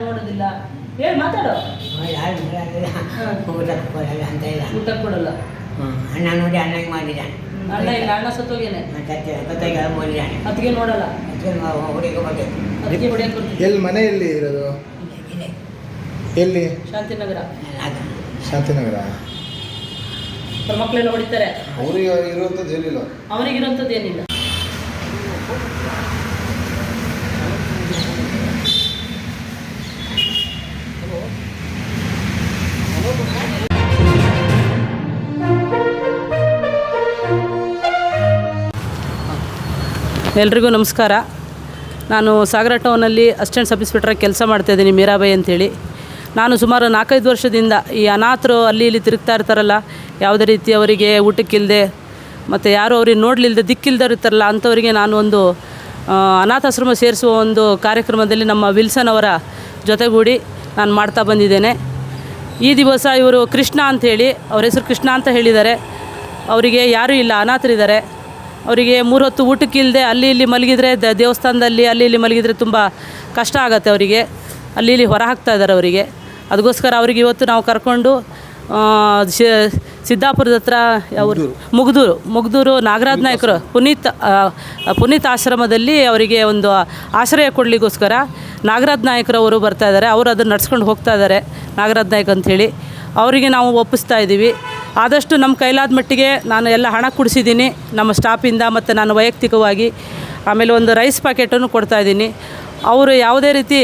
ನೋಡೋದಿಲ್ಲ. ಹೇಳಿ ಮಾತಾಡು. ಯಾರು ಊಟಕ್ಕೆ ಬರಲ್ಲ ಅಂತ ಇಲ್ಲ. ಊಟ ಕೊಡಲ್ಲ. ಹ್ಮ್. ಅಣ್ಣ ನೋಡಿ ಅಣ್ಣಗೆ ಮಾಡಿದ್ದಾನೆ ಅಣ್ಣ ಇಲ್ಲ ಅಣ್ಣ ಗೊತ್ತಾಗ ಅದಕ್ಕೆ ನೋಡಲ್ಲ. ಅದಕ್ಕೆ ಹುಡುಗ ಬರಬೇಕು ಅದಕ್ಕೆ ಹೊಡೆಯಕ್ಕೆ ಬರ್ತೀವಿ ಎಲ್ಲಿ ಮನೆ ಎಲ್ಲಿ ಇರೋದು ಎಲ್ಲಿ? ಶಾಂತಿನಗರ. ಶಾಂತಿನಗರ. ಅವ್ರ ಮಕ್ಕಳೆಲ್ಲ ಹೊಡಿತಾರೆ. ಅವ್ರಿಗೆ ಇರುವಂಥದ್ದು ಏನಿಲ್ಲ. ಅವನಿಗಿರೋಂಥದ್ದು ಏನಿಲ್ಲ. ಎಲ್ರಿಗೂ ನಮಸ್ಕಾರ. ನಾನು ಸಾಗರ ಟೌನಲ್ಲಿ ಅಸಿಸ್ಟೆಂಟ್ ಸಬ್ ಇನ್ಸ್ಪೆಕ್ಟ್ರಾಗಿ ಕೆಲಸ ಮಾಡ್ತಾಯಿದ್ದೀನಿ ಮೀರಾಬಾಯಿ ಅಂತೇಳಿ. ನಾನು ಸುಮಾರು ನಾಲ್ಕೈದು ವರ್ಷದಿಂದ ಈ ಅನಾಥರು ಅಲ್ಲಿ ಇಲ್ಲಿ ತಿರುಗ್ತಾ ಇರ್ತಾರಲ್ಲ, ಯಾವುದೇ ರೀತಿ ಅವರಿಗೆ ಊಟಕ್ಕಿಲ್ಲದೆ ಮತ್ತು ಯಾರು ಅವ್ರಿಗೆ ನೋಡಲಿಲ್ಲದೆ ದಿಕ್ಕಿಲ್ದವ್ರು ಇರ್ತಾರಲ್ಲ, ಅಂಥವರಿಗೆ ನಾನು ಒಂದು ಅನಾಥಾಶ್ರಮ ಸೇರಿಸುವ ಒಂದು ಕಾರ್ಯಕ್ರಮದಲ್ಲಿ ನಮ್ಮ ವಿಲ್ಸನ್ ಅವರ ಜೊತೆಗೂಡಿ ನಾನು ಮಾಡ್ತಾ ಬಂದಿದ್ದೇನೆ. ಈ ದಿವಸ ಇವರು ಕೃಷ್ಣ ಅಂಥೇಳಿ ಅವ್ರ ಹೆಸರು ಕೃಷ್ಣ ಅಂತ ಹೇಳಿದ್ದಾರೆ. ಅವರಿಗೆ ಯಾರೂ ಇಲ್ಲ, ಅನಾಥರಿದ್ದಾರೆ. ಅವರಿಗೆ ಮೂರು ಹೊತ್ತು ಊಟಕ್ಕಿಲ್ಲದೆ ಅಲ್ಲಿ ಇಲ್ಲಿ ಮಲಗಿದರೆ ದ ದೇವಸ್ಥಾನದಲ್ಲಿ ಅಲ್ಲಿ ಇಲ್ಲಿ ಮಲಗಿದರೆ ತುಂಬ ಕಷ್ಟ ಆಗುತ್ತೆ ಅವರಿಗೆ. ಅಲ್ಲಿ ಇಲ್ಲಿ ಹೊರ ಹಾಕ್ತಾ ಇದ್ದಾರೆ ಅವರಿಗೆ. ಅದಕ್ಕೋಸ್ಕರ ಅವರಿಗೆ ಇವತ್ತು ನಾವು ಕರ್ಕೊಂಡು ಸಿದ್ದಾಪುರದ ಹತ್ರ ಅವರು ಮುಗ್ದೂರು. ಮುಗ್ದೂರು ನಾಗರಾಜ್ ನಾಯ್ಕರು ಪುನೀತ್ ಪುನೀತ್ ಆಶ್ರಮದಲ್ಲಿ ಅವರಿಗೆ ಒಂದು ಆಶ್ರಯ ಕೊಡಲಿಕ್ಕೋಸ್ಕರ ನಾಗರಾಜ್ ನಾಯ್ಕರವರು ಬರ್ತಾ ಇದ್ದಾರೆ. ಅವರು ಅದನ್ನು ನಡ್ಸ್ಕೊಂಡು ಹೋಗ್ತಾ ಇದ್ದಾರೆ ನಾಗರಾಜ್ ನಾಯ್ಕ ಅಂಥೇಳಿ ಅವರಿಗೆ ನಾವು ಒಪ್ಪಿಸ್ತಾ ಇದ್ದೀವಿ ಆದಷ್ಟು ನಮ್ಮ ಕೈಲಾದ ಮಟ್ಟಿಗೆ ನಾನು ಎಲ್ಲ ಹಣ ಕೊಡಿಸಿದ್ದೀನಿ ನಮ್ಮ ಸ್ಟಾಫಿಂದ ಮತ್ತು ನಾನು ವೈಯಕ್ತಿಕವಾಗಿ ಆಮೇಲೆ ಒಂದು ರೈಸ್ ಪ್ಯಾಕೆಟನ್ನು ಕೊಡ್ತಾಯಿದ್ದೀನಿ ಅವರು ಯಾವುದೇ ರೀತಿ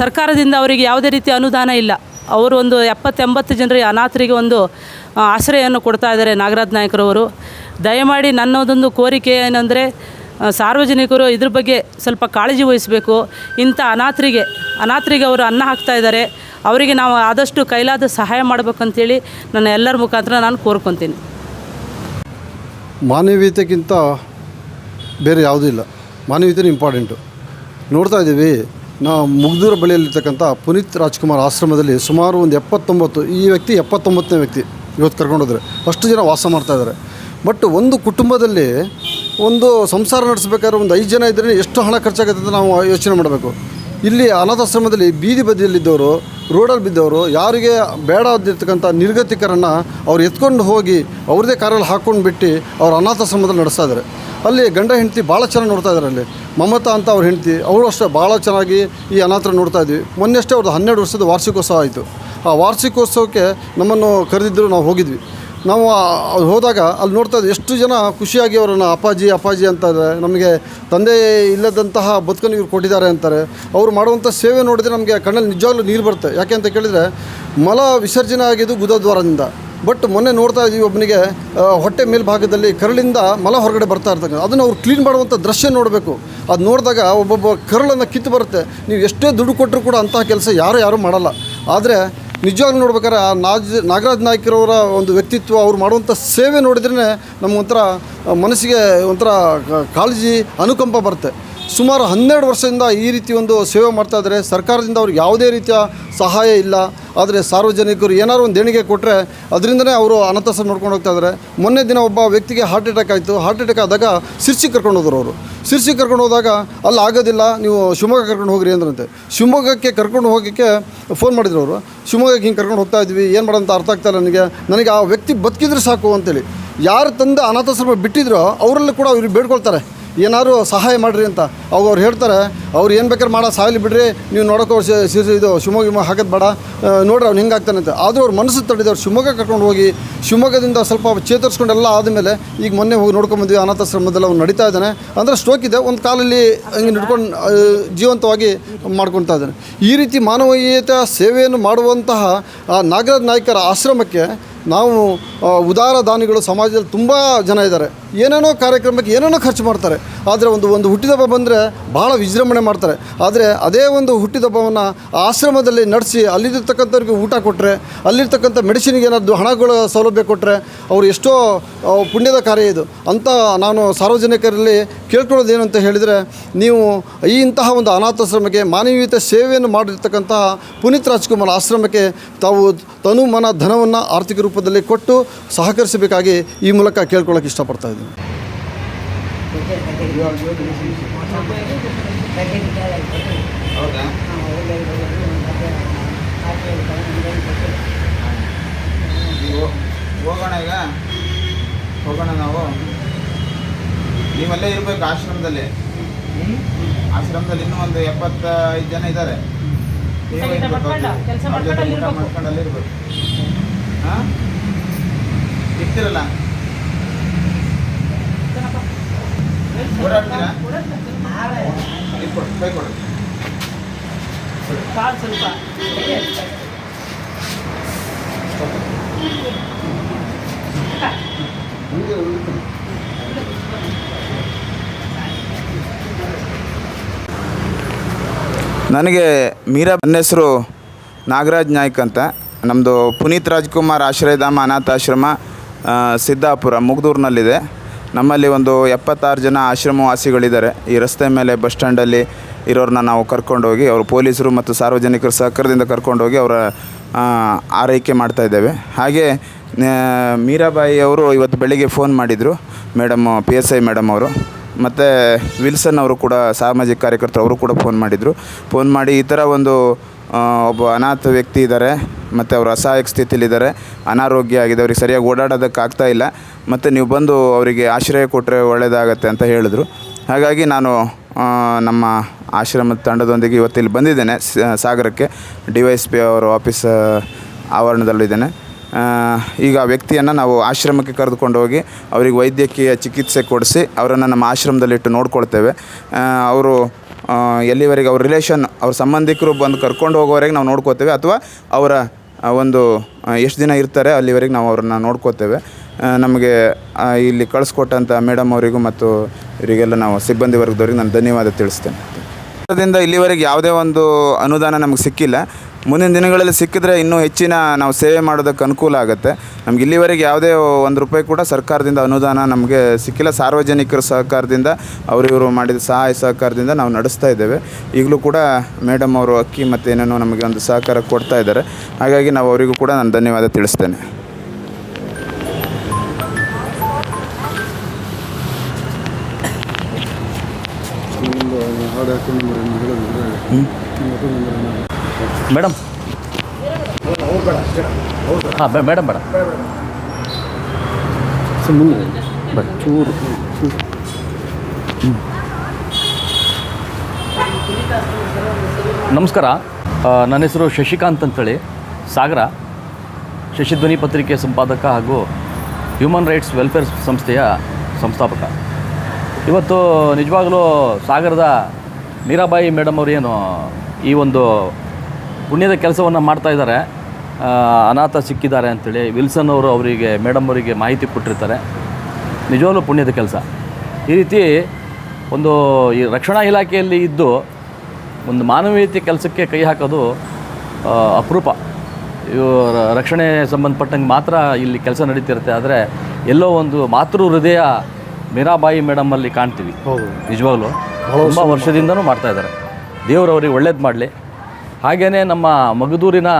ಸರ್ಕಾರದಿಂದ ಅವರಿಗೆ ಯಾವುದೇ ರೀತಿ ಅನುದಾನ ಇಲ್ಲ. ಅವರು ಒಂದು ಎಪ್ಪತ್ತೆಂಬತ್ತು ಜನರಿಗೆ ಅನಾಥರಿಗೆ ಒಂದು ಆಶ್ರಯವನ್ನು ಕೊಡ್ತಾ ಇದ್ದಾರೆ ನಾಗರಾಜ್ ನಾಯಕರವರು. ದಯಮಾಡಿ ನನ್ನದೊಂದು ಕೋರಿಕೆ ಏನಂದರೆ ಸಾರ್ವಜನಿಕರು ಇದ್ರ ಬಗ್ಗೆ ಸ್ವಲ್ಪ ಕಾಳಜಿ ವಹಿಸಬೇಕು. ಇಂಥ ಅನಾಥರಿಗೆ ಅನಾಥರಿಗೆ ಅವರು ಅನ್ನ ಹಾಕ್ತಾ ಇದ್ದಾರೆ. ಅವರಿಗೆ ನಾವು ಆದಷ್ಟು ಕೈಲಾದ ಸಹಾಯ ಮಾಡಬೇಕಂತೇಳಿ ನನ್ನ ಎಲ್ಲರ ಮುಖಾಂತರ ನಾನು ಕೋರ್ಕೊತೀನಿ. ಮಾನವೀಯತೆಗಿಂತ ಬೇರೆ ಯಾವುದೂ ಇಲ್ಲ. ಮಾನವೀಯತೆ ಇಂಪಾರ್ಟೆಂಟು ನೋಡ್ತಾ ಇದ್ದೀವಿ, ನಾವು ಮುಗ್ದೂರ ಬಳಿಯಲ್ಲಿರ್ತಕ್ಕಂಥ ಪುನೀತ್ ರಾಜ್ಕುಮಾರ್ ಆಶ್ರಮದಲ್ಲಿ ಸುಮಾರು ಒಂದು ಎಪ್ಪತ್ತೊಂಬತ್ತು, ಈ ವ್ಯಕ್ತಿ ಎಪ್ಪತ್ತೊಂಬತ್ತನೇ ವ್ಯಕ್ತಿ ಇವತ್ತು ಕರ್ಕೊಂಡೋದ್ರೆ ಅಷ್ಟು ಜನ ವಾಸ ಮಾಡ್ತಾ ಇದ್ದಾರೆ. ಬಟ್ ಒಂದು ಕುಟುಂಬದಲ್ಲಿ ಒಂದು ಸಂಸಾರ ನಡೆಸಬೇಕಾದ್ರೆ ಒಂದು ಐದು ಜನ ಇದ್ದರೆ ಎಷ್ಟು ಹಣ ಖರ್ಚಾಗುತ್ತೆ ಅಂತ ನಾವು ಯೋಚನೆ ಮಾಡಬೇಕು. ಇಲ್ಲಿ ಅನಾಥಾಶ್ರಮದಲ್ಲಿ ಬೀದಿ ಬದಿಯಲ್ಲಿದ್ದವರು ರೋಡಲ್ಲಿ ಬಿದ್ದವರು, ಯಾರಿಗೆ ಬೇಡದಿರ್ತಕ್ಕಂಥ ನಿರ್ಗತಿಕರನ್ನು ಅವ್ರು ಎತ್ಕೊಂಡು ಹೋಗಿ ಅವ್ರದೇ ಕಾರಲ್ಲಿ ಹಾಕ್ಕೊಂಡು ಬಿಟ್ಟು ಅವ್ರು ಅನಾಥಾಶ್ರಮದಲ್ಲಿ ನಡೆಸ್ತಾ ಇದ್ದಾರೆ. ಅಲ್ಲಿ ಗಂಡ ಹೆಂಡತಿ ಭಾಳ ಚೆನ್ನಾಗಿ ನೋಡ್ತಾ ಇದ್ದಾರೆ ಅಲ್ಲಿ. ಮಮತಾ ಅಂತ ಅವ್ರ ಹೆಂಡತಿ, ಅವರು ಅಷ್ಟೇ ಭಾಳ ಚೆನ್ನಾಗಿ ಈ ಅನಾಥರ ನೋಡ್ತಾ ಇದ್ವಿ. ಮೊನ್ನೆಷ್ಟೇ ಅವ್ರದ್ದು ಹನ್ನೆರಡು ವರ್ಷದ ವಾರ್ಷಿಕೋತ್ಸವ ಆಯಿತು. ಆ ವಾರ್ಷಿಕೋತ್ಸವಕ್ಕೆ ನಮ್ಮನ್ನು ಕರೆದಿದ್ದರು, ನಾವು ಹೋಗಿದ್ವಿ. ನಾವು ಅಲ್ಲಿ ಹೋದಾಗ ಅಲ್ಲಿ ನೋಡ್ತಾ ಎಷ್ಟು ಜನ ಖುಷಿಯಾಗಿ ಅವರನ್ನು ಅಪ್ಪಾಜಿ ಅಪ್ಪಾಜಿ ಅಂತಾರೆ. ನಮಗೆ ತಂದೆ ಇಲ್ಲದಂತಹ ಬದುಕನ್ನು ಇವ್ರು ಕೊಟ್ಟಿದ್ದಾರೆ ಅಂತಾರೆ. ಅವರು ಮಾಡುವಂಥ ಸೇವೆ ನೋಡಿದರೆ ನಮಗೆ ಕಣ್ಣಲ್ಲಿ ನಿಜವಾಗ್ಲೂ ನೀರು ಬರುತ್ತೆ. ಯಾಕೆ ಅಂತ ಕೇಳಿದರೆ, ಮಲ ವಿಸರ್ಜನೆ ಆಗಿದ್ದು ಗುದದ್ವಾರದಿಂದ. ಬಟ್ ಮೊನ್ನೆ ನೋಡ್ತಾ ಇದ್ದೀವಿ ಒಬ್ಬನಿಗೆ ಹೊಟ್ಟೆ ಮೇಲ್ಭಾಗದಲ್ಲಿ ಕರಳಿಂದ ಮಲ ಹೊರಗಡೆ ಬರ್ತಾ ಇರ್ತಕ್ಕಂಥ ಅದನ್ನು ಅವ್ರು ಕ್ಲೀನ್ ಮಾಡುವಂಥ ದೃಶ್ಯ ನೋಡಬೇಕು. ಅದು ನೋಡಿದಾಗ ಒಬ್ಬೊಬ್ಬ ಕರಳನ್ನು ಕಿತ್ತು ಬರುತ್ತೆ. ನೀವು ಎಷ್ಟೇ ದುಡ್ಡು ಕೊಟ್ಟರು ಕೂಡ ಅಂತಹ ಕೆಲಸ ಯಾರು ಯಾರೂ ಮಾಡಲ್ಲ. ಆದರೆ ನಿಜವಾಗ್ಲೂ ನೋಡ್ಬೇಕಾದ್ರೆ ಆ ನಾಜ್ ನಾಗರಾಜ್ ನಾಯ್ಕರವರ ಒಂದು ವ್ಯಕ್ತಿತ್ವ, ಅವ್ರು ಮಾಡುವಂಥ ಸೇವೆ ನೋಡಿದ್ರೇ ನಮಗೊಂಥರ ಮನಸ್ಸಿಗೆ ಒಂಥರ ಕಾಳಜಿ, ಅನುಕಂಪ ಬರುತ್ತೆ. ಸುಮಾರು ಹನ್ನೆರಡು ವರ್ಷದಿಂದ ಈ ರೀತಿ ಒಂದು ಸೇವೆ ಮಾಡ್ತಾ ಇದ್ದಾರೆ. ಸರ್ಕಾರದಿಂದ ಅವ್ರಿಗೆ ಯಾವುದೇ ರೀತಿಯ ಸಹಾಯ ಇಲ್ಲ. ಆದರೆ ಸಾರ್ವಜನಿಕರು ಏನಾದ್ರು ಒಂದು ದೇಣಿಗೆ ಕೊಟ್ಟರೆ ಅದರಿಂದನೇ ಅವರು ಅನಾಥಾಸ್ರ ನೋಡ್ಕೊಂಡು ಹೋಗ್ತಾ ಇದ್ದಾರೆ ಮೊನ್ನೆ ದಿನ ಒಬ್ಬ ವ್ಯಕ್ತಿಗೆ ಹಾರ್ಟ್ ಅಟ್ಯಾಕ್ ಆಯಿತು. ಹಾರ್ಟ್ ಅಟ್ಯಾಕ್ ಆದಾಗ ಸಿರ್ಸಿ ಕರ್ಕೊಂಡು ಹೋದರು ಅವರು. ಸಿರ್ಸಿ ಕರ್ಕೊಂಡು ಹೋದಾಗ ಅಲ್ಲಿ ಆಗೋದಿಲ್ಲ, ನೀವು ಶಿವಮೊಗ್ಗ ಕರ್ಕೊಂಡು ಹೋಗ್ರಿ ಅಂದ್ರಂತೆ. ಶಿವಮೊಗ್ಗಕ್ಕೆ ಕರ್ಕೊಂಡು ಹೋಗೋಕ್ಕೆ ಫೋನ್ ಮಾಡಿದ್ರು ಅವರು. ಶಿವಮೊಗ್ಗಕ್ಕೆ ಹಿಂಗೆ ಕರ್ಕೊಂಡು ಹೋಗ್ತಾ ಇದ್ವಿ, ಏನು ಮಾಡೋಂತ ಅರ್ಥ ಆಗ್ತಾ ನನಗೆ. ನನಗೆ ಆ ವ್ಯಕ್ತಿ ಬದುಕಿದ್ರೆ ಸಾಕು ಅಂತೇಳಿ. ಯಾರು ತಂದು ಅನಾಥಾಶ್ರಮ ಬಿಟ್ಟಿದ್ರೋ ಅವರಲ್ಲೂ ಕೂಡ ಅವ್ರಿಗೆ ಬೇಡ್ಕೊಳ್ತಾರೆ. ಏನಾದ್ರು ಸಹಾಯ ಮಾಡಿರಿ ಅಂತ. ಅವಾಗ ಅವ್ರು ಹೇಳ್ತಾರೆ, ಅವ್ರು ಏನು ಬೇಕಾದ್ರೆ ಮಾಡೋ ಸಾಯಲಿ ಬಿಡ್ರಿ, ನೀವು ನೋಡೋಕೆ ಅವ್ರು ಸಿ- ಇದು ಶಿವಮೊಗ್ಗ ಹಾಕೋದು ಬೇಡ. ನೋಡ್ರಿ ಅವ್ನು ಹಿಂಗೆ ಆಗ್ತಾನೆ ಅಂತ. ಆದರೂ ಅವ್ರು ಮನಸ್ಸು ತಡೆದವ್ರು ಶಿವಮೊಗ್ಗ ಕರ್ಕೊಂಡು ಹೋಗಿ, ಶಿವಮೊಗ್ಗದಿಂದ ಸ್ವಲ್ಪ ಚೇತರಿಸ್ಕೊಂಡೆಲ್ಲ ಆದಮೇಲೆ ಈಗ ಮೊನ್ನೆ ಹೋಗಿ ನೋಡ್ಕೊಂಬಂದ್ವಿ ಅನಾಥಾಶ್ರಮದಲ್ಲಿ ಅವ್ನು ನಡೀತಾ ಇದ್ದಾನೆ. ಅಂದರೆ ಸ್ಟ್ರೋಕ್ ಇದೆ, ಒಂದು ಕಾಲಲ್ಲಿ ಹಂಗೆ ನಡ್ಕೊಂಡು ಜೀವಂತವಾಗಿ ಮಾಡ್ಕೊತಾ ಇದ್ದಾನೆ. ಈ ರೀತಿ ಮಾನವೀಯತೆ ಸೇವೆಯನ್ನು ಮಾಡುವಂತಹ, ಆ, ನಾಗರಾಜ್ ನಾಯ್ಕರ ಆಶ್ರಮಕ್ಕೆ ನಾವು ಉದಾರ ದಾನಿಗಳು ಸಮಾಜದಲ್ಲಿ ತುಂಬ ಜನ ಇದ್ದಾರೆ. ಏನೇನೋ ಕಾರ್ಯಕ್ರಮಕ್ಕೆ ಏನೇನೋ ಖರ್ಚು ಮಾಡ್ತಾರೆ. ಆದರೆ ಒಂದು ಒಂದು ಹುಟ್ಟಿದಬ್ಬ ಬಂದರೆ ಭಾಳ ವಿಜೃಂಭಣೆ ಮಾಡ್ತಾರೆ. ಆದರೆ ಅದೇ ಒಂದು ಹುಟ್ಟಿದಬ್ಬವನ್ನು ಆಶ್ರಮದಲ್ಲಿ ನಡೆಸಿ ಅಲ್ಲಿರ್ತಕ್ಕಂಥವ್ರಿಗೆ ಊಟ ಕೊಟ್ಟರೆ ಅಲ್ಲಿರ್ತಕ್ಕಂಥ ಮೆಡಿಸಿನ್ಗೆ ಏನಾದ್ರು ಹಣಗಳ ಸೌಲಭ್ಯ ಕೊಟ್ಟರೆ ಅವರು ಎಷ್ಟೋ ಪುಣ್ಯದ ಕಾರ್ಯ ಇದು. ಅಂತ ನಾನು ಸಾರ್ವಜನಿಕರಲ್ಲಿ ಕೇಳ್ಕೊಳ್ಳೋದೇನು ಅಂತ ಹೇಳಿದರೆ, ನೀವು ಈ ಇಂತಹ ಒಂದು ಅನಾಥಾಶ್ರಮಕ್ಕೆ ಮಾನವೀಯತೆ ಸೇವೆಯನ್ನು ಮಾಡಿರ್ತಕ್ಕಂತಹ ಪುನೀತ್ ರಾಜ್ಕುಮಾರ್ ಆಶ್ರಮಕ್ಕೆ ತಾವು ತನು ಮನ ಧನವನ್ನು ಆರ್ಥಿಕ ರೂಪದಲ್ಲಿ ಕೊಟ್ಟು ಸಹಕರಿಸಬೇಕಾಗಿ ಈ ಮೂಲಕ ಕೇಳ್ಕೊಳ್ಳೋಕೆ ಇಷ್ಟಪಡ್ತಾ ಇದ್ದೀನಿ. ಹೋಗೋಣ ಈಗ? ಹೋಗೋಣ ನಾವು. ನೀವಲ್ಲೇ ಇರ್ಬೇಕು ಆಶ್ರಮದಲ್ಲಿ. ಆಶ್ರಮದಲ್ಲಿ ಇನ್ನೂ ಒಂದು ಎಪ್ಪತ್ತೈದು ಜನ ಇದ್ದಾರೆ. ಮಾಡ್ಕೊಂಡಲ್ಲಿ ಇರ್ಬೇಕು. ಹಾ? ಸಿಗ್ತಿರಲ್ಲ? ನನಗೆ ಮೀರಾ ನನ್ನ ಹೆಸರು ನಾಗರಾಜ್ ನಾಯ್ಕ್ ಅಂತ. ನಮ್ಮದು ಪುನೀತ್ ರಾಜ್ಕುಮಾರ್ ಆಶ್ರಯಧಾಮ ಅನಾಥಾಶ್ರಮ ಸಿದ್ದಾಪುರ ಮುಗ್ದೂರಿನಲ್ಲಿದೆ ನಮ್ಮಲ್ಲಿ ಒಂದು ಎಪ್ಪತ್ತಾರು ಜನ ಆಶ್ರಮವಾಸಿಗಳಿದ್ದಾರೆ. ಈ ರಸ್ತೆ ಮೇಲೆ ಬಸ್ ಸ್ಟ್ಯಾಂಡಲ್ಲಿ ಇರೋರನ್ನ ನಾವು ಕರ್ಕೊಂಡೋಗಿ, ಅವರು ಪೊಲೀಸರು ಮತ್ತು ಸಾರ್ವಜನಿಕರ ಸಹಕಾರದಿಂದ ಕರ್ಕೊಂಡೋಗಿ ಅವರ ಆರೈಕೆ ಮಾಡ್ತಾ ಇದ್ದೇವೆ. ಹಾಗೆ ಮೀರಾಬಾಯಿ ಅವರು ಇವತ್ತು ಬೆಳಿಗ್ಗೆ ಫೋನ್ ಮಾಡಿದರು, madam, P S I madam ಅವರು. ಮತ್ತು ವಿಲ್ಸನ್ ಅವರು ಕೂಡ, ಸಾಮಾಜಿಕ ಕಾರ್ಯಕರ್ತರು ಅವರು ಕೂಡ ಫೋನ್ ಮಾಡಿದರು. ಫೋನ್ ಮಾಡಿ ಈ ಥರ ಒಂದು ಒಬ್ಬ ಅನಾಥ ವ್ಯಕ್ತಿ ಇದ್ದಾರೆ, ಮತ್ತು ಅವರು ಅಸಹಾಯಕ ಸ್ಥಿತಿಯಲ್ಲಿದ್ದಾರೆ, ಅನಾರೋಗ್ಯ ಆಗಿದೆ ಅವ್ರಿಗೆ ಸರಿಯಾಗಿ ಓಡಾಡೋದಕ್ಕಾಗ್ತಾ ಇಲ್ಲ. ಮತ್ತು ನೀವು ಬಂದು ಅವರಿಗೆ ಆಶ್ರಯ ಕೊಟ್ಟರೆ ಒಳ್ಳೆಯದಾಗತ್ತೆ ಅಂತ ಹೇಳಿದ್ರು. ಹಾಗಾಗಿ ನಾನು ನಮ್ಮ ಆಶ್ರಮದ ತಂಡದೊಂದಿಗೆ ಇವತ್ತು ಇಲ್ಲಿ ಬಂದಿದ್ದೇನೆ ಸಾಗರಕ್ಕೆ. ಡಿ ವೈ ಎಸ್ ಪಿ ಅವರ ಆಫೀಸ್ ಆವರಣದಲ್ಲಿದ್ದೇನೆ. ಈಗ ಆ ವ್ಯಕ್ತಿಯನ್ನು ನಾವು ಆಶ್ರಮಕ್ಕೆ ಕರೆದುಕೊಂಡು ಹೋಗಿ ಅವರಿಗೆ ವೈದ್ಯಕೀಯ ಚಿಕಿತ್ಸೆ ಕೊಡಿಸಿ ಅವರನ್ನು ನಮ್ಮ ಆಶ್ರಮದಲ್ಲಿಟ್ಟು ನೋಡ್ಕೊಳ್ತೇವೆ. ಅವರು ಎಲ್ಲಿವರೆಗೆ ಅವ್ರ ರಿಲೇಷನ್ ಅವ್ರ ಸಂಬಂಧಿಕರು ಬಂದು ಕರ್ಕೊಂಡು ಹೋಗೋವರೆಗೆ ನಾವು ನೋಡ್ಕೋತೇವೆ ಅಥವಾ ಅವರ ಒಂದು ಎಷ್ಟು ದಿನ ಇರ್ತಾರೆ ಅಲ್ಲಿವರೆಗೆ ನಾವು ಅವ್ರನ್ನ ನೋಡ್ಕೋತೇವೆ ನಮಗೆ ಇಲ್ಲಿ ಕಳಿಸ್ಕೊಟ್ಟಂಥ ಮೇಡಮ್ ಅವರಿಗೂ ಮತ್ತು ಇವರಿಗೆಲ್ಲ ನಾವು ಸಿಬ್ಬಂದಿ ವರ್ಗದವ್ರಿಗೆ ನಾನು ಧನ್ಯವಾದ ತಿಳಿಸ್ತೇನೆ. ಅದರಿಂದ ಇಲ್ಲಿವರೆಗೆ ಯಾವುದೇ ಒಂದು ಅನುದಾನ ನಮಗೆ ಸಿಕ್ಕಿಲ್ಲ. ಮುಂದಿನ ದಿನಗಳಲ್ಲಿ ಸಿಕ್ಕಿದ್ರೆ ಇನ್ನೂ ಹೆಚ್ಚಿನ ನಾವು ಸೇವೆ ಮಾಡೋದಕ್ಕೆ ಅನುಕೂಲ ಆಗುತ್ತೆ. ನಮ್ಗೆ ಇಲ್ಲಿವರೆಗೆ ಯಾವುದೇ ಒಂದು ರೂಪಾಯಿ ಕೂಡ ಸರ್ಕಾರದಿಂದ ಅನುದಾನ ನಮಗೆ ಸಿಕ್ಕಿಲ್ಲ. ಸಾರ್ವಜನಿಕರ ಸಹಕಾರದಿಂದ ಅವರು ಮಾಡಿದ ಸಹಾಯ ಸಹಕಾರದಿಂದ ನಾವು ನಡೆಸ್ತಾ ಇದ್ದೇವೆ. ಈಗಲೂ ಕೂಡ ಮೇಡಮ್ ಅವರು ಅಕ್ಕಿ ಮತ್ತು ಏನೇನೋ ನಮಗೆ ಒಂದು ಸಹಕಾರ ಕೊಡ್ತಾ ಇದ್ದಾರೆ. ಹಾಗಾಗಿ ನಾವು ಅವರಿಗೂ ಕೂಡ ನಾನು ಧನ್ಯವಾದ ತಿಳಿಸ್ತೇನೆ. ಮೇಡಮ್. ಹಾಂ ಮೇಡಮ್ ಮೇಡಮ್. ಬೇಡ ಚೂರು. ನಮಸ್ಕಾರ. ನನ್ನ ಹೆಸರು ಶಶಿಕಾಂತ್ ಅಂತೇಳಿ. ಸಾಗರ. ಶಶಿಧ್ವನಿ ಪತ್ರಿಕೆ ಸಂಪಾದಕ ಹಾಗೂ ಹ್ಯೂಮನ್ ರೈಟ್ಸ್ ವೆಲ್ಫೇರ್ ಸಂಸ್ಥೆಯ ಸಂಸ್ಥಾಪಕ. ಇವತ್ತು ನಿಜವಾಗಲೂ ಸಾಗರದ ಮೀರಾಬಾಯಿ ಮೇಡಮ್ ಅವರು ಏನು ಈ ಒಂದು ಪುಣ್ಯದ ಕೆಲಸವನ್ನು ಮಾಡ್ತಾ ಇದ್ದಾರೆ. ಅನಾಥ ಸಿಕ್ಕಿದ್ದಾರೆ ಅಂತೇಳಿ ವಿಲ್ಸನ್ ಅವರು ಅವರಿಗೆ ಮೇಡಮ್ ಅವರಿಗೆ ಮಾಹಿತಿ ಕೊಟ್ಟಿರ್ತಾರೆ. ನಿಜವಾಗ್ಲೂ ಪುಣ್ಯದ ಕೆಲಸ. ಈ ರೀತಿ ಒಂದು ಈ ರಕ್ಷಣಾ ಇಲಾಖೆಯಲ್ಲಿ ಇದ್ದು ಒಂದು ಮಾನವೀಯತೆ ಕೆಲಸಕ್ಕೆ ಕೈ ಹಾಕೋದು ಅಪರೂಪ. ಇವು ರಕ್ಷಣೆ ಸಂಬಂಧಪಟ್ಟಂಗೆ ಮಾತ್ರ ಇಲ್ಲಿ ಕೆಲಸ ನಡೀತಿರುತ್ತೆ. ಆದರೆ ಎಲ್ಲೋ ಒಂದು ಮಾತೃ ಹೃದಯ ಮೀರಾಬಾಯಿ ಮೇಡಮಲ್ಲಿ ಕಾಣ್ತೀವಿ. ನಿಜವಾಗ್ಲೂ. ತುಂಬ ವರ್ಷದಿಂದನೂ ಮಾಡ್ತಾ ಇದ್ದಾರೆ. ದೇವರು ಅವ್ರಿಗೆ ಒಳ್ಳೇದು ಮಾಡಲಿ. ಹಾಗೆಯೇ ನಮ್ಮ ಮಗದೂರಿನ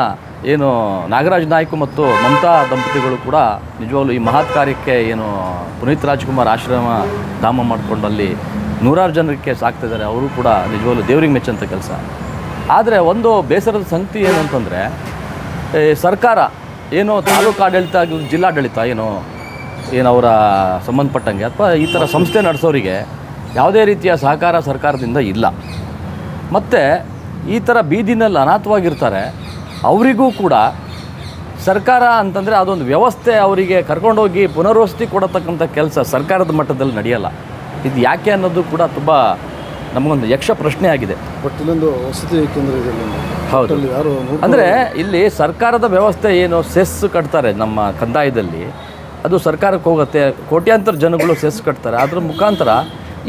ಏನು ನಾಗರಾಜ್ ನಾಯ್ಕ ಮತ್ತು ಮಮತಾ ದಂಪತಿಗಳು ಕೂಡ ನಿಜವಾಗ್ಲೂ ಈ ಮಹತ್ ಕಾರ್ಯಕ್ಕೆ ಏನು ಪುನೀತ್ ರಾಜ್ಕುಮಾರ್ ಆಶ್ರಮ ಧಾಮ ಮಾಡಿಕೊಂಡು ಅಲ್ಲಿ ನೂರಾರು ಜನರಿಗೆ ಸಾಕ್ತಿದ್ದಾರೆ ಅವರು ಕೂಡ ನಿಜವಾಗ್ಲೂ ದೇವ್ರಿಗೆ ಮೆಚ್ಚಂಥ ಕೆಲಸ. ಆದರೆ ಒಂದು ಬೇಸರದ ಸಂಗತಿ ಏನು ಅಂತಂದರೆ ಸರ್ಕಾರ ಏನು ತಾಲೂಕು ಆಡಳಿತ ಜಿಲ್ಲಾಡಳಿತ ಏನು ಏನು ಅವರ ಸಂಬಂಧಪಟ್ಟಂಗೆ ಅಥವಾ ಈ ಥರ ಸಂಸ್ಥೆ ನಡೆಸೋರಿಗೆ ಯಾವುದೇ ರೀತಿಯ ಸಹಕಾರ ಸರ್ಕಾರದಿಂದ ಇಲ್ಲ. ಮತ್ತು ಈ ಥರ ಬೀದಿನಲ್ಲಿ ಅನಾಥವಾಗಿರ್ತಾರೆ. ಅವರಿಗೂ ಕೂಡ ಸರ್ಕಾರ ಅಂತಂದರೆ ಅದೊಂದು ವ್ಯವಸ್ಥೆ ಅವರಿಗೆ ಕರ್ಕೊಂಡೋಗಿ ಪುನರ್ವಸತಿ ಕೊಡತಕ್ಕಂಥ ಕೆಲಸ ಸರ್ಕಾರದ ಮಟ್ಟದಲ್ಲಿ ನಡೆಯಲ್ಲ. ಇದು ಯಾಕೆ ಅನ್ನೋದು ಕೂಡ ತುಂಬ ನಮಗೊಂದು ಯಕ್ಷ ಪ್ರಶ್ನೆ ಆಗಿದೆ. ಬಟ್ ಇಲ್ಲೊಂದು ವಸತಿ ಕೇಂದ್ರ ಇದೆ ಹೌದು. ಯಾರು ಅಂದರೆ ಇಲ್ಲಿ ಸರ್ಕಾರದ ವ್ಯವಸ್ಥೆ ಏನು ಸೆಸ್ ಕಟ್ತಾರೆ ನಮ್ಮ ಕಂದಾಯದಲ್ಲಿ. ಅದು ಸರ್ಕಾರಕ್ಕೆ ಹೋಗುತ್ತೆ. ಕೋಟ್ಯಾಂತರ ಜನಗಳು ಸೆಸ್ ಕಟ್ತಾರೆ. ಅದರ ಮುಖಾಂತರ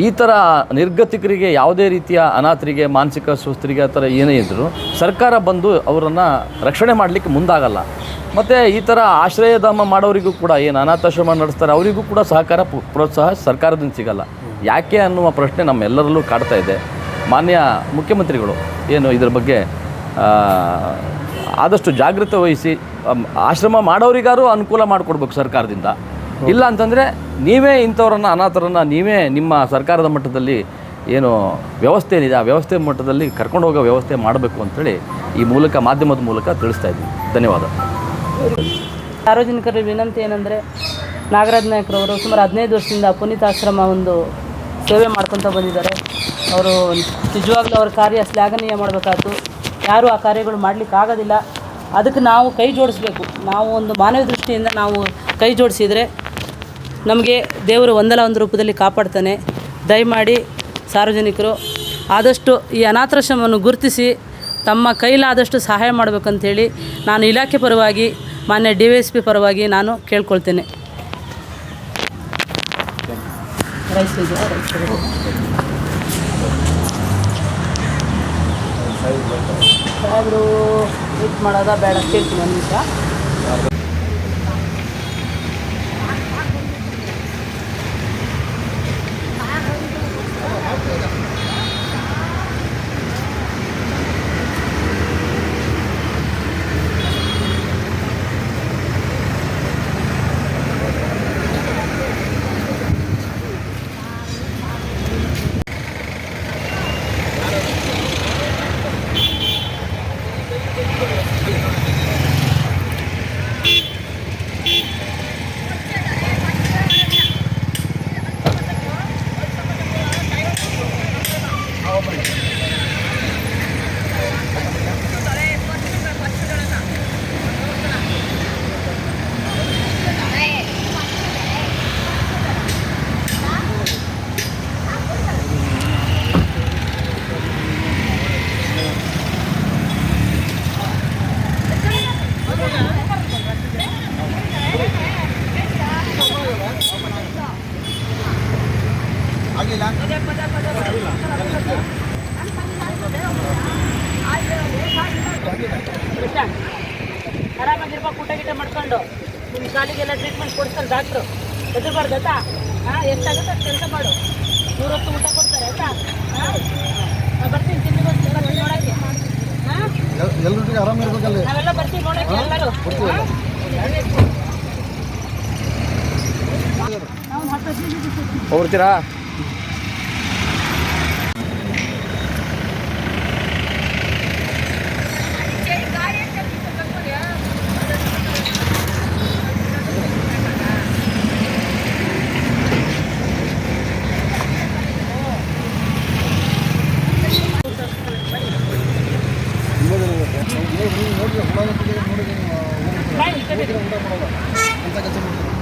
ಈ ಥರ ನಿರ್ಗತಿಕರಿಗೆ ಯಾವುದೇ ರೀತಿಯ ಅನಾಥರಿಗೆ, ಮಾನಸಿಕ ಸುಸ್ಥರಿಗೆ ಆ ಥರ ಏನೇ ಇದ್ದರೂ ಸರ್ಕಾರ ಬಂದು ಅವರನ್ನು ರಕ್ಷಣೆ ಮಾಡಲಿಕ್ಕೆ ಮುಂದಾಗಲ್ಲ. ಮತ್ತು ಈ ಥರ ಆಶ್ರಯಧಾಮ ಮಾಡೋರಿಗೂ ಕೂಡ ಏನು ಅನಾಥಾಶ್ರಮ ನಡೆಸ್ತಾರೆ ಅವರಿಗೂ ಕೂಡ ಸಹಕಾರ ಪ್ರೋತ್ಸಾಹ ಸರ್ಕಾರದಿಂದ ಸಿಗಲ್ಲ. ಯಾಕೆ ಅನ್ನುವ ಪ್ರಶ್ನೆ ನಮ್ಮೆಲ್ಲರಲ್ಲೂ ಕಾಡ್ತಾ ಇದೆ. ಮಾನ್ಯ ಮುಖ್ಯಮಂತ್ರಿಗಳು, ಏನು ಇದ್ರ ಬಗ್ಗೆ ಆದಷ್ಟು ಜಾಗೃತೆ ವಹಿಸಿ ಆಶ್ರಮ ಮಾಡೋರಿಗಾರು ಅನುಕೂಲ ಮಾಡಿಕೊಡ್ಬೇಕು ಸರ್ಕಾರದಿಂದ. ಇಲ್ಲ ಅಂತಂದರೆ ನೀವೇ ಇಂಥವ್ರನ್ನ ಅನಾಥರನ್ನು ನೀವೇ ನಿಮ್ಮ ಸರ್ಕಾರದ ಮಟ್ಟದಲ್ಲಿ ಏನು ವ್ಯವಸ್ಥೆ ಏನಿದೆ ಆ ವ್ಯವಸ್ಥೆ ಮಟ್ಟದಲ್ಲಿ ಕರ್ಕೊಂಡು ಹೋಗೋ ವ್ಯವಸ್ಥೆ ಮಾಡಬೇಕು ಅಂತೇಳಿ ಈ ಮೂಲಕ ಮಾಧ್ಯಮದ ಮೂಲಕ ತಿಳಿಸ್ತಾ ಇದ್ದೀನಿ. ಧನ್ಯವಾದ. ಸಾರ್ವಜನಿಕರ ವಿನಂತಿ ಏನಂದರೆ ನಾಗರಾಜ್ ನಾಯಕರವರು ಸುಮಾರು ಹದಿನೈದು ವರ್ಷದಿಂದ ಪುನೀತ್ ಆಶ್ರಮ ಒಂದು ಸೇವೆ ಮಾಡ್ಕೊತ ಬಂದಿದ್ದಾರೆ. ಅವರು ನಿಜವಾಗ್ಲೂ ಅವ್ರ ಕಾರ್ಯ ಶ್ಲಾಘನೀಯ ಮಾಡಬೇಕಾಯ್ತು. ಯಾರೂ ಆ ಕಾರ್ಯಗಳು ಮಾಡಲಿಕ್ಕೆ ಆಗೋದಿಲ್ಲ. ಅದಕ್ಕೆ ನಾವು ಕೈ ಜೋಡಿಸ್ಬೇಕು. ನಾವು ಒಂದು ಮಾನವ ದೃಷ್ಟಿಯಿಂದ ನಾವು ಕೈ ಜೋಡಿಸಿದರೆ ನಮಗೆ ದೇವರು ಒಂದಲ್ಲ ಒಂದು ರೂಪದಲ್ಲಿ ಕಾಪಾಡ್ತಾನೆ. ದಯಮಾಡಿ ಸಾರ್ವಜನಿಕರು, ಆದಷ್ಟು ಈ ಅನಾಥಾಶ್ರಮವನ್ನು ಗುರುತಿಸಿ ತಮ್ಮ ಕೈಲಾದಷ್ಟು ಸಹಾಯ ಮಾಡಬೇಕಂತೇಳಿ ನಾನು ಇಲಾಖೆ ಪರವಾಗಿ, ಮಾನ್ಯ ಡಿ ವೈ ಎಸ್ ಪಿ ಪರವಾಗಿ ನಾನು ಕೇಳ್ಕೊಳ್ತೇನೆ. ಮಾಡೋದಾ ಬೇಡ ಕೇಳ್ತೀನಿ ಒಂದು ನಿಮಿಷ. ಆರಾಮಾಗಿರ್ಬೇಕು ಊಟ ಗೀಟ ಮಾಡ್ಕೊಂಡು. ನಿಮ್ಮ ಕಾಲಿಗೆಲ್ಲ ಟ್ರೀಟ್ಮೆಂಟ್ ಕೊಡ್ತಾರೆ ಡಾಕ್ಟ್ರು ಹೆದರ್ಬಾರ್ದು ಆಯ್ತಾ? ಹಾಂ ಎಷ್ಟಾಗುತ್ತೆ ಅಷ್ಟು ಕೆಲಸ ಮಾಡು. ನೂರೊತ್ತು ಊಟ ಕೊಡ್ತಾರೆ ಆಯ್ತಾ? ಹಾಂ? ಬರ್ತೀನಿ ತಿಂಡಿ ಬರ್ತೀನಿ ಬರ್ತೀನಿ ನೋಡೋಕ್ಕೆ ಹಾಂ? ಎಲ್ಲರೊಟ್ಟಿಗೆ ಆರಾಮ ಇರ್ಬೇಕಲ್ಲಿ? ನಾವೆಲ್ಲ ಬರ್ತೀವಿ ನೋಡೋಕ್ಕೆ ಎಲ್ಲರೂ. ಹಾಂ? ನಾವು ಹತ್ತು ಹದಿನೈದು ಹೋಗ್ತೀರಾ ಬಾಯ್,